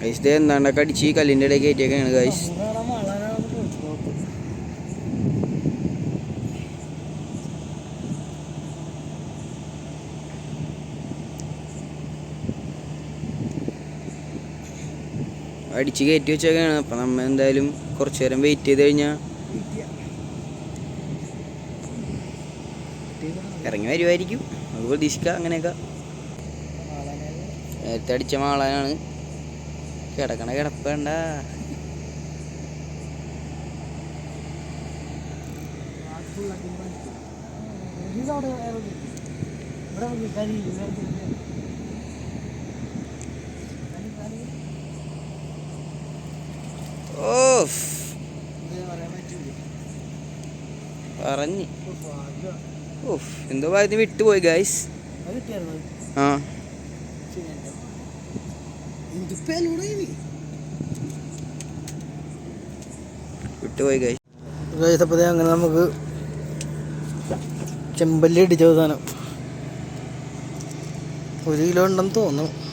Guys ഇത് എന്താണ്ടൊക്കെ അടിച്ച് ഈ കല്ലിന്റെ ഇടയിൽ കയറ്റിയൊക്കെയാണ് ഗൈസ് അടിച്ച് കയറ്റി വെച്ചൊക്കെയാണ്. അപ്പം നമ്മൾ എന്തായാലും കുറച്ചു നേരം വെയിറ്റ് ചെയ്ത് കഴിഞ്ഞാൽ ഇറങ്ങി വരുമായിരിക്കും അത് പ്രതീക്ഷിക്കാം അങ്ങനെയൊക്കെ. നേരത്തെ അടിച്ച മാളാനാണ്. കിടക്കണ കിടപ്പണ്ട ഓഫ്. പറഞ്ഞു. ഓഫ്. എന്തോ ഭാഗത്തിന് വിട്ടുപോയി ഗൈസ് ആ. വിട്ടുപോയി ഗൈസ് അപ്പോൾ അങ്ങനെ നമുക്ക് ചെമ്പല്ലി അടിച്ച അവസാനം ഒരു കിലോ ഉണ്ടെന്ന് തോന്നുന്നു.